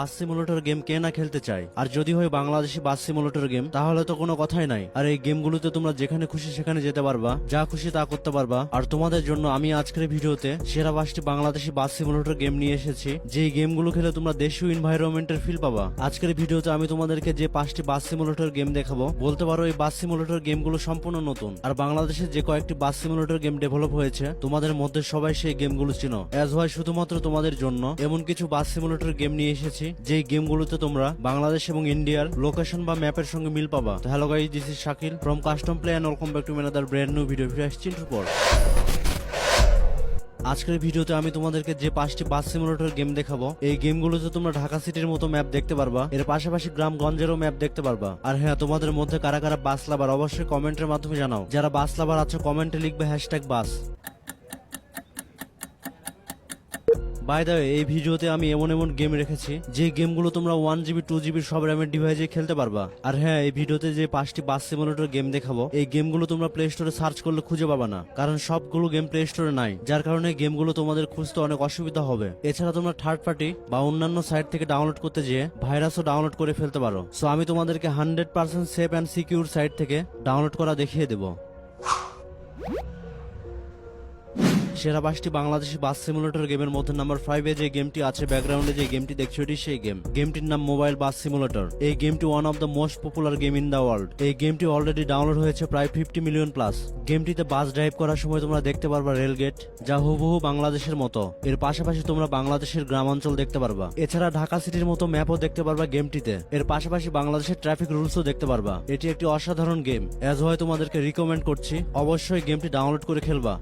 বাস simulator game কে না খেলতে চায়? আর যদি হয় বাংলাদেশি বাস সিমুলেটর গেম, তাহলে তো কোনো কথাই নাই। আর এই গেমগুলোতে তোমরা যেখানে খুশি সেখানে যেতে পারবা, যা খুশি তা করতে পারবা। আর তোমাদের জন্য আমি আজকের ভিডিওতে সেরা পাঁচটি বাংলাদেশি বাস সিমুলেটর গেম নিয়ে এসেছি যে গেমগুলো খেলে তোমরা দেশীয় এনভায়রনমেন্টের ফিল পাবা। আজকের ভিডিওতে আমি তোমাদেরকে যে পাঁচটি বাস সিমুলেটর গেম দেখাবো, বলতে পারো এই বাস সিমুলেটর গেমগুলো সম্পূর্ণ নতুন। আর বাংলাদেশে যে কয়েকটি বাস সিমুলেটর গেম ডেভেলপ হয়েছে, তোমাদের মধ্যে সবাই সেই গেমগুলো চিনো। অ্যাজ হয় শুধুমাত্র তোমাদের জন্য, এমন কিছু বাস সিমুলেটর গেম নিয়ে এসেছি যেই গেমগুলোতে তোমরা বাংলাদেশ এবং ইন্ডিয়ার লোকেশন বা ম্যাপের সঙ্গে মিল পাবা। তো hello guys this is Shakil from Custom Play and welcome back to another brand new video ফিরে আসছি পর আজকের ভিডিওতে আমি তোমাদেরকে যে পাঁচটি বাস সিমুলেটর গেম দেখাবো, এই গেমগুলোতে তোমরা ঢাকা সিটির মতো ম্যাপ দেখতে পারবা। এর পাশাপাশি গ্রামগঞ্জেরও ম্যাপ দেখতে পারবা। আর হ্যাঁ তোমাদের মধ্যে কারা কারা বাস লাভার অবশ্যই কমেন্টের মাধ্যমে জানাও। যারা বাস লাভার আছো কমেন্টে লিখবে হ্যাশট্যাগ বাস বাই দ্য এই ভিডিওতে আমি এমন এমন গেম রেখেছি, যে গেমগুলো তোমরা ওয়ান জিবি টু জিবি সব র্যামের ডিভাইসে খেলতে পারবা। আর হ্যাঁ এই ভিডিওতে যে পাঁচটি বাস সিমুলেটর গেম দেখাবো, এই গেমগুলো তোমরা প্লে স্টোরে সার্চ করলে খুঁজে পাবা না, কারণ সবগুলো গেম প্লে স্টোরে নাই, যার কারণে গেমগুলো তোমাদের খুঁজতে অনেক অসুবিধা হবে। এছাড়া তোমরা থার্ড পার্টি বা অন্যান্য সাইট থেকে ডাউনলোড করতে যেয়ে ভাইরাসও ডাউনলোড করে ফেলতে পারো। সো আমি তোমাদেরকে hundred percent safe and secure site থেকে ডাউনলোড করা দেখিয়ে দেবো। সেরা পাঁচটি বাংলাদেশি বাস সিমুলেটর গেমের মধ্যে নাম্বার ফাইভে যে গেমটি আছে ব্যাকগ্রাউন্ডে যে গেমটি দেখছ, এটি সেই গেম। গেমটির নাম মোবাইল বাস সিমুলেটর এই গেমটি one of the most popular game in the world এই গেমটি অলরেডি ডাউনলোড হয়েছে প্রায় ফিফটি মিলিয়ন প্লাস গেমটিতে বাস ড্রাইভ করার সময় তোমরা দেখতে পারবা রেলগেট যা হুবহু বাংলাদেশের মতো। এর পাশাপাশি তোমরা বাংলাদেশের গ্রামাঞ্চল দেখতে পারবা। এছাড়া ঢাকা সিটির মতো ম্যাপও দেখতে পারবা গেমটিতে। এর পাশাপাশি বাংলাদেশের ট্রাফিক রুলসও দেখতে পারবা। এটি একটি অসাধারণ গেম অ্যাজ হয় তোমাদেরকে রিকমেন্ড করছি। অবশ্যই গেমটি ডাউনলোড করে খেলবা।